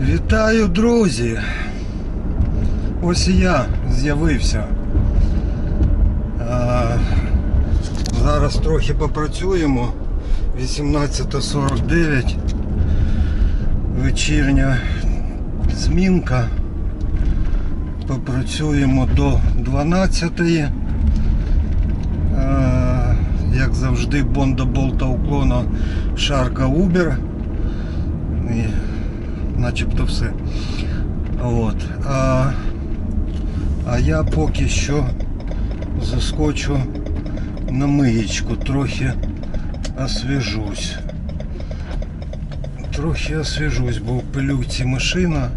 Вітаю, друзі! Ось і я з'явився. Зараз трохи попрацюємо. 18.49. Вечірня змінка. Попрацюємо до 12. А, як завжди, Бонда Болта уклона Шарка Убер. Начебто все. От. А, а я поки що заскочу на миєчку, трохи освіжусь. Трохи освіжусь, бо в пилюці машина.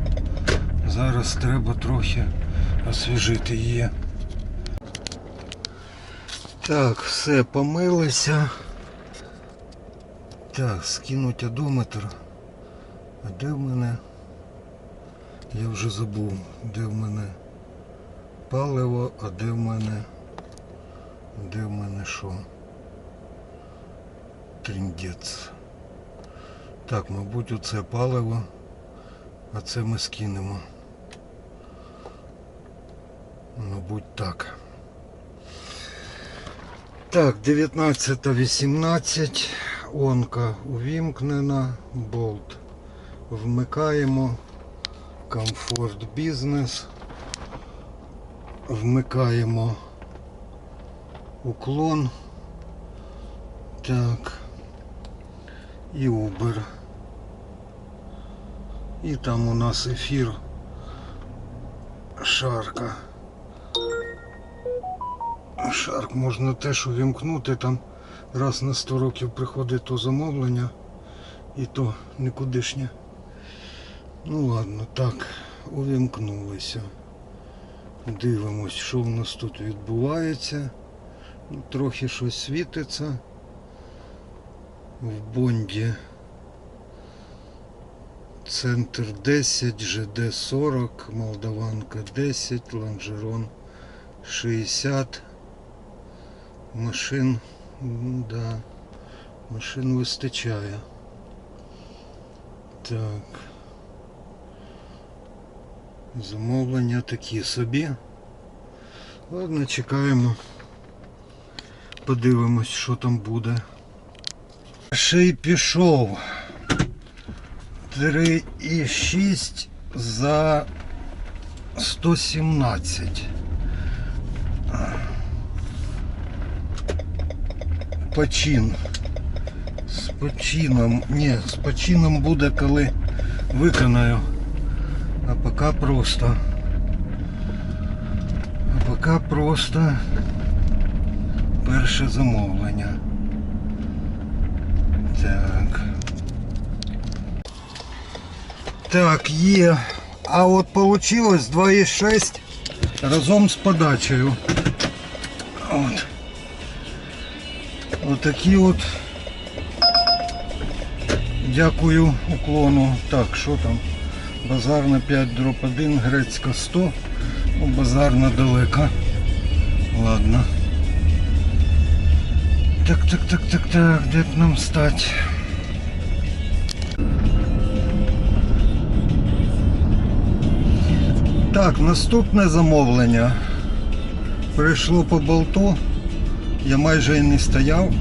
Зараз треба трохи освіжити її. Так, все, помилися. Так, скинуть одометр. А де в мене? Я вже забув, де в мене паливо, а де в мене. Де в мене що? Тріндець. Так, мабуть, оце паливо, а це ми скинемо. Мабуть, так. Так, 19.18. Онка увімкнена, болт вмикаємо, комфорт бізнес, вмикаємо уклон. Так. І Uber. І там у нас ефір шарка. Шарк можна теж увімкнути, там раз на 100 років приходить то замовлення і то нікудишнє. Ну ладно, так, увімкнулися. Дивимось, що в нас тут відбувається. Ну, Трохи щось світиться. В Бонді Центр 10, ЖД 40, Молдаванка 10, Ланжерон 60. Машин, да, машин вистачає. Так. Замовлення такі собі. Ладно, чекаємо. Подивимось, що там буде. Ще й пішов. 3,6 за 117. Почин. З почином. Ні, з почином буде, коли виконаю. А поки просто. А поки просто перше замовлення. Так. Так, є. А от получилось 2,6 разом з подачею. От. Отакі от. Дякую уклону. Так, що там? Базарна 5 дроп 1, грецька 100. Ну, базарна далека. Ладно. Так, так, так, так, так, де б нам стати? Так, наступне замовлення. Прийшло по болту. Я майже і не стояв.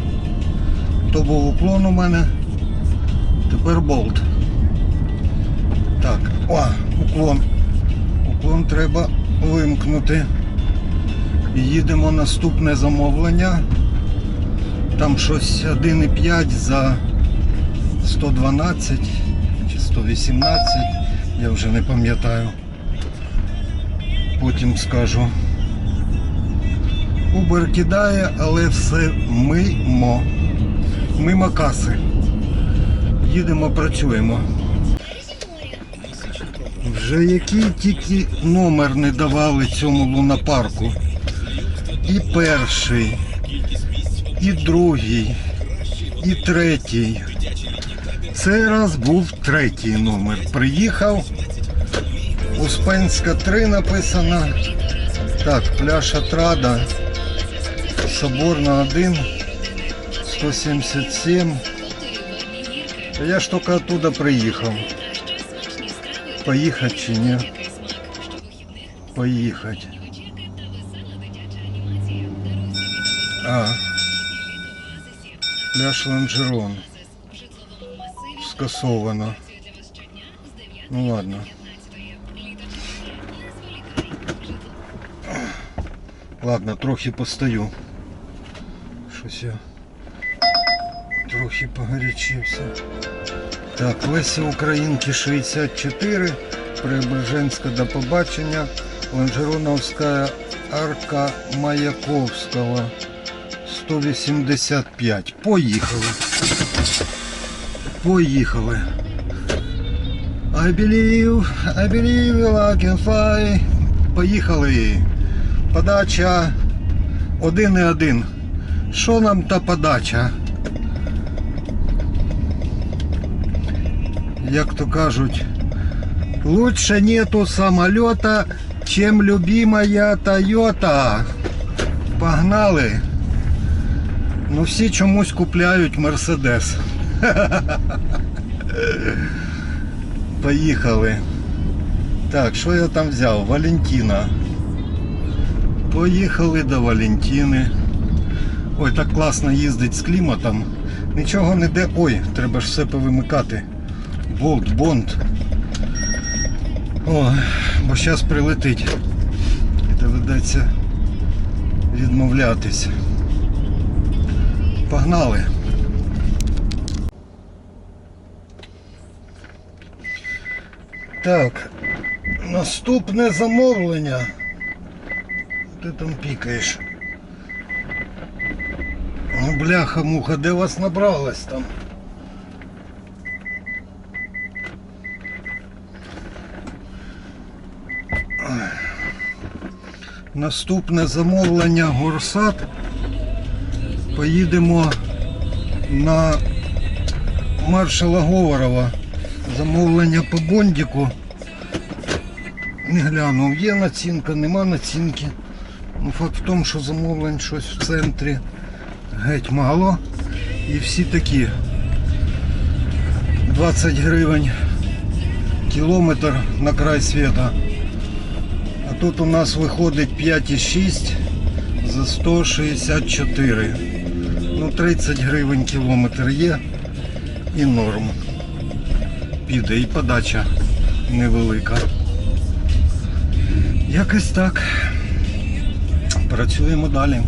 То був уклон у мене. Тепер болт. О, уклон. Уклон треба вимкнути. Їдемо наступне замовлення. Там щось 1,5 за 112 чи 118, я вже не пам'ятаю. Потім скажу. Uber кидає, але все мимо. Мимо каси. Їдемо, працюємо. Вже який тільки номер не давали цьому лунопарку. І перший, і другий, і третій. Цей раз був третій номер. Приїхав. Успенська 3 написано. Так, пляж Атрада. Соборна 1. 177. Я ж тільки оттуда приїхав. Поїхати чи ні? Поїхати. А. Пляж Ланжерон. Скасовано. Ну ладно. Ладно, трохи постою. Щось я трохи погарячився. Так, Лесі Українки 64, Преображенська до побачення, Ланжероновська арка Маяковського 185. Поїхали. Поїхали. I believe, I believe I can fly. Поїхали. Подача 1 і 1. Що нам та подача? Як то кажуть, лучше нету самолета, чем любимая Тойота. Погнали. Ну всі чомусь купляють Мерседес. Поїхали. Так, що я там взяв? Валентина. Поїхали до Валентини. Ой, так класно їздить з кліматом. Нічого не де. Ой, треба ж все повимикати. Болт, бонд. О, бо зараз прилетить. Доведеться відмовлятись. Погнали. Так, наступне замовлення. Ти там пікаєш. Ну, бляха муха, де вас набралось там? Наступне замовлення Горсат. Поїдемо на маршала Говорова. Замовлення по бондіку. Не глянув, є націнка, нема націнки. Ну, факт в тому, що замовлень щось в центрі геть мало. І всі такі 20 гривень кілометр на край світа. Тут у нас виходить 5,6 за 164. Ну 30 гривень кілометр є і норм. Піде і подача невелика. Якось так. Працюємо далі.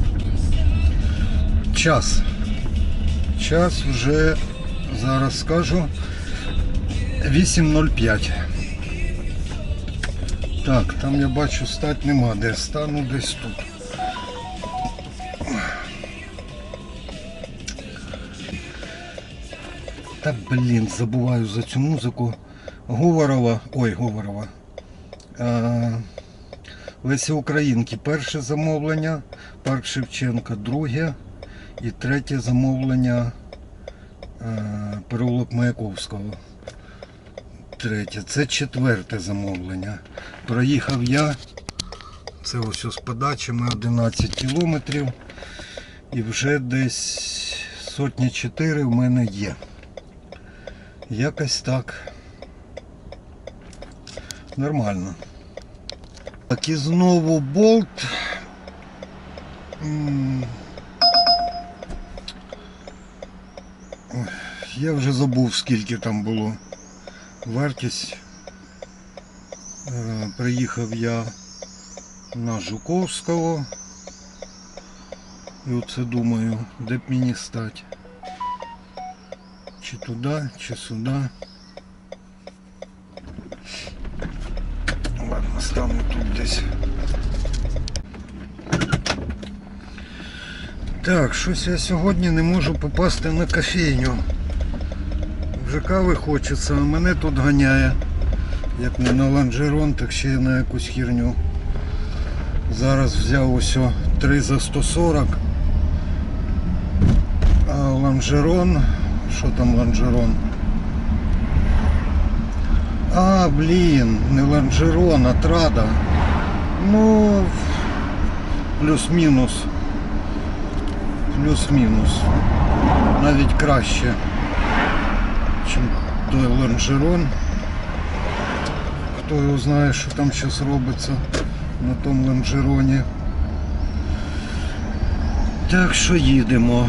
Час. Час вже зараз скажу 8.05. Так, там я бачу стать нема, де стану десь тут. Та блін, забуваю за цю музику. Говорова, ой, Говорова. А, Леся Українки перше замовлення, Парк Шевченка друге і третє замовлення а, Переулок Маяковського. Третє. Це четверте замовлення. Проїхав я. Це ось з подачами 11 кілометрів. І вже десь сотні 4 в мене є. Якось так. Нормально. Так і знову болт. Я вже забув скільки там було вартість. Е, Приїхав я на Жуковського. І оце думаю, де б мені стати. Чи туди, чи сюди. Ладно, стану тут десь. Так, щось я сьогодні не можу попасти на кофейню. Вже кави хочеться, а мене тут ганяє. Як не на ланжерон, так ще й на якусь херню. Зараз взяв ось 3 за 140. А ланжерон. Що там ланжерон? А, блін, не ланжерон, а трада. Ну, плюс-мінус. Плюс-мінус. Навіть краще, ніж той лонжерон. хто його знає, що там зараз робиться на тому лонжероні. Так що їдемо.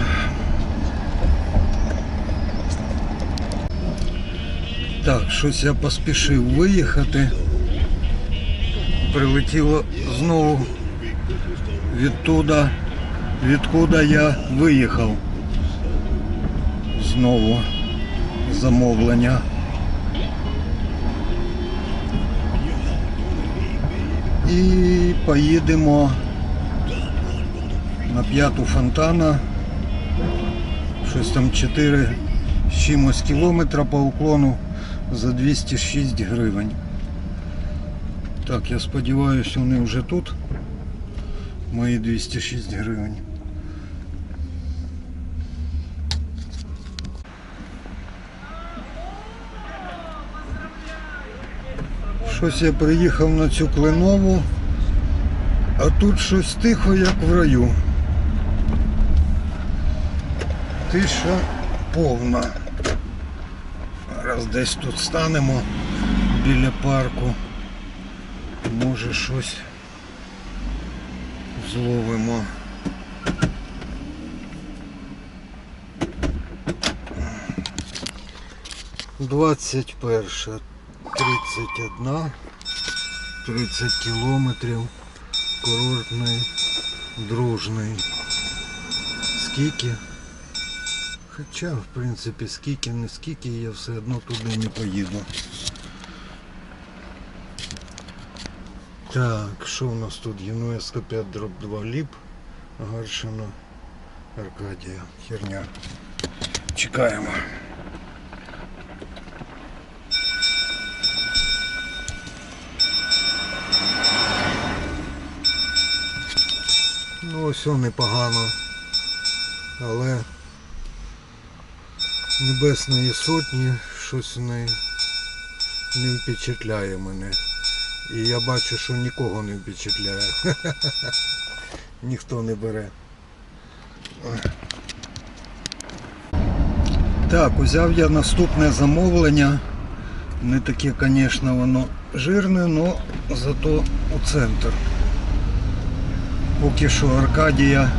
Так, щось я поспішив виїхати. Прилетіло знову відтуда, відкуда я виїхав. Знову замовлення. І поїдемо на п'яту фонтана. Щось там 4 з чимось кілометра по уклону за 206 гривень. Так, я сподіваюся, вони вже тут. Мої 206 гривень. Щось я приїхав на цю кленову, а тут щось тихо, як в раю. Тиша повна. Раз десь тут станемо біля парку. Може щось зловимо. Двадцять перша, тридцять одна, тридцять кілометрів, курортний, дружний. Скільки? Хоча, в принципі, скільки, не скільки, я все одно туди не поїду. Так, що у нас тут? Єнує 105 дроб 2 ліп, Гаршина, Аркадія, херня. Чекаємо. Ну ось непогано. Але Небесної сотні щось не, не впечатляє мене. І я бачу, що нікого не впечатляє. Ніхто не бере. Так, узяв я наступне замовлення. Не таке, звісно, воно жирне, але зато у центр. Поки що Аркадія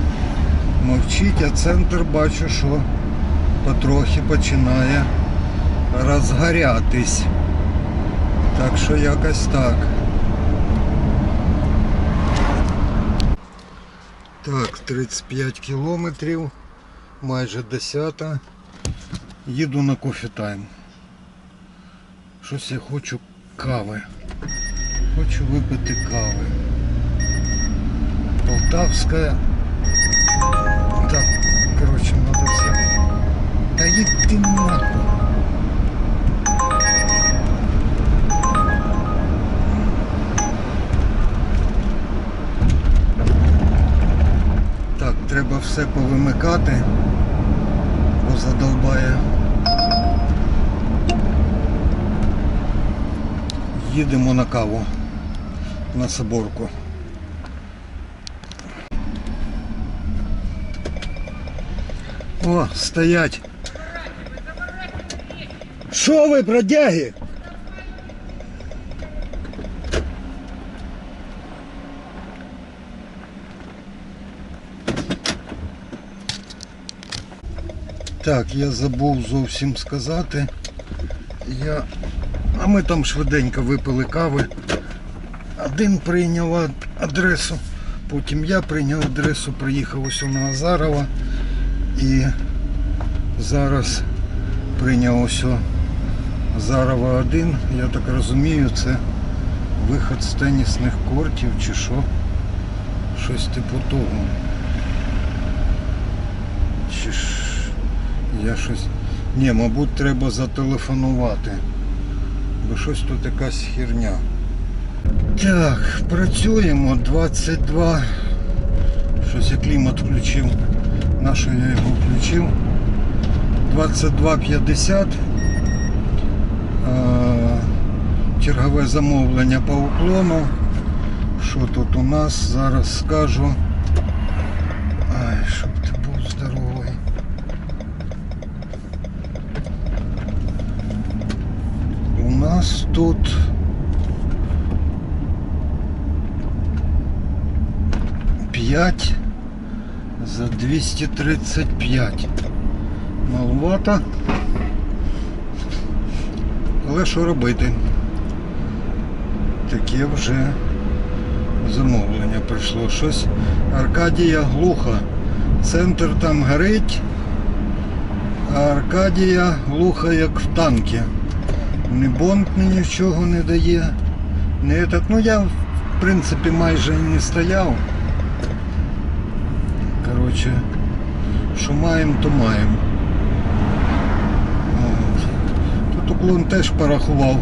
мовчить, а центр бачу, що потрохи починає розгорятись. Так що якось так. Так, 35 кілометрів, майже 10. Їду на кофі тайм. Щось я хочу кави. Хочу випити кави. Полтавська. Так, коротше, треба все. Та їдь ти нахуй. Так, треба все повимикати, бо задовбає. Їдемо на каву на соборку. О, стоять. Що ви, бродяги? Так, я забув зовсім сказати. Я... А ми там швиденько випили кави. Один прийняв адресу, потім я прийняв адресу, приїхав ось на Азарова і зараз прийняв ось о Азарова 1. Я так розумію, це виход з тенісних кортів чи що. Щось типу того. Чи ж я щось. Ні, мабуть, треба зателефонувати. Бо щось тут якась херня. Так, працюємо 22. Щось я клімат включив. на що я його включив. 2250. Чергове замовлення по уклону. Что тут у нас? Зараз скажу. Ай, чтоб ты был здоровый. У нас тут п'ять. За 235. Маловато. Але що робити? Таке вже замовлення прийшло. Щось Аркадія глуха. Центр там горить, а Аркадія глуха як в танкі. Ні бонд ні нічого не дає. Не этот. Ну я в принципі майже не стояв. Коротше, що маємо, то маємо. Тут уклон теж порахував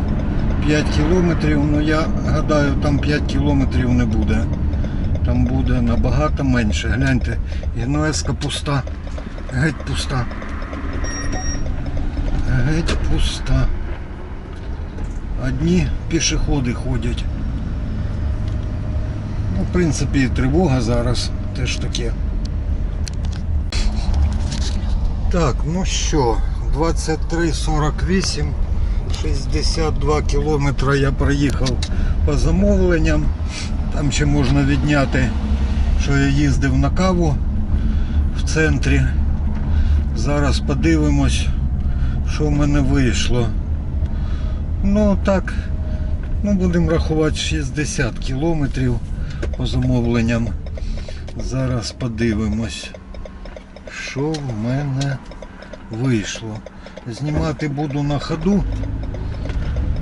5 кілометрів, але я гадаю, там 5 кілометрів не буде. Там буде набагато менше. Гляньте, генуезка пуста. Геть пуста. Геть пуста. Одні пішоходи ходять. Ну, в принципі, тривога зараз теж таке. Так, ну що, 23.48, 62 кілометри я проїхав по замовленням. Там ще можна відняти, що я їздив на каву в центрі. Зараз подивимось, що в мене вийшло. Ну так, ну будемо рахувати 60 кілометрів по замовленням. Зараз подивимось, що в мене вийшло. Знімати буду на ходу,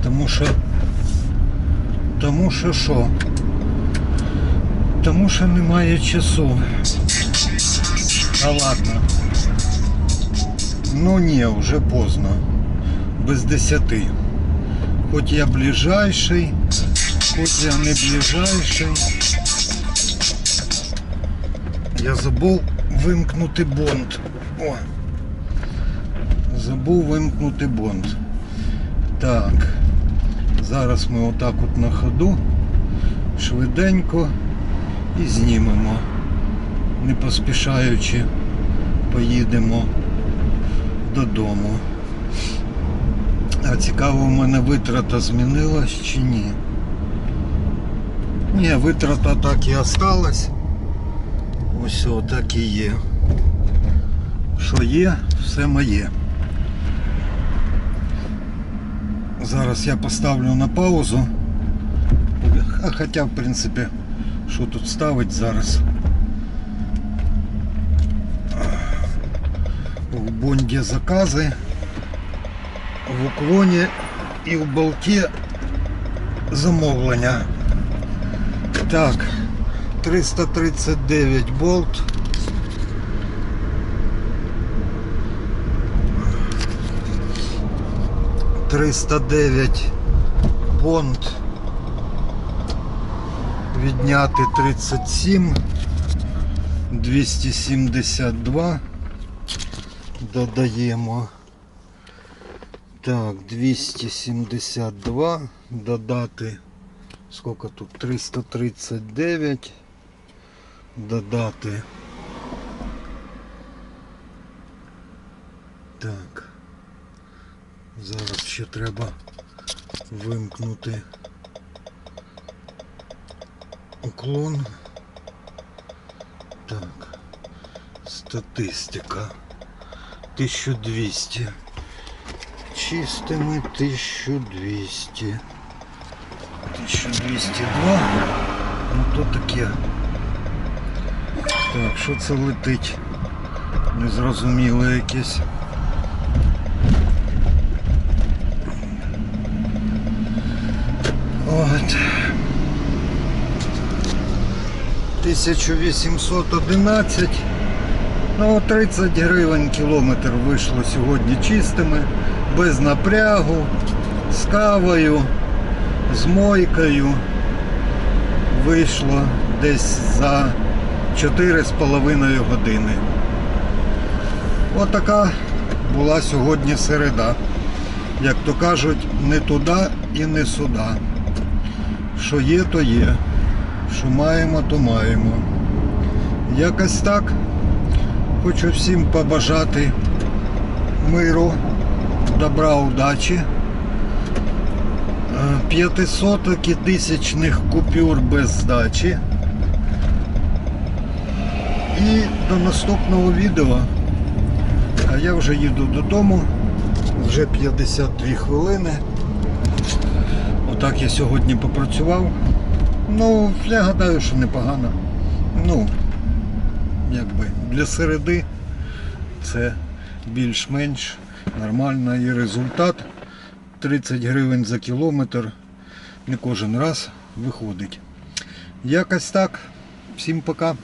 тому що тому що що? Тому що немає часу. А ладно. Ну ні, вже поздно. Без десяти. Хоч я ближайший, хоч я не ближайший. Я забув вимкнути бонд. О. Забув вимкнути бонд. Так. Зараз ми отак от на ходу швиденько і знімемо. Не поспішаючи поїдемо додому. А цікаво, у мене витрата змінилась чи ні? Ні, витрата так і осталась. Ось о, так і є. Що є, все моє. Зараз я поставлю на паузу. А хоча, в принципі, що тут ставить зараз. В Бонді закази, в уклоні і в болті замовлення. Так, 339 болт. Триста дев'ять бонд. Відняти 37, 272. Додаємо. Так, 272. Додати. Сколько тут? 339. Додати. Так. Зараз ще треба вимкнути уклон. Так. Статистика. 1200. Чистими 1200. 1202. Ну то таке. Так, що це летить? Незрозуміло якесь. От. 1811. Ну, 30 гривень кілометр вийшло сьогодні чистими, без напрягу, з кавою, з мойкою. Вийшло десь за 4,5 години. Отака була сьогодні середа. Як то кажуть, не туди і не сюди. Що є, то є. Що маємо, то маємо. Якось так. Хочу всім побажати миру, добра, удачі. Е, П'ятисоток і тисячних купюр без здачі. І до наступного відео. А я вже їду додому. Вже 52 хвилини. Отак я сьогодні попрацював. Ну, я гадаю, що непогано. Ну, якби для середи це більш-менш нормально і результат. 30 гривень за кілометр не кожен раз виходить. Якось так. Всім пока.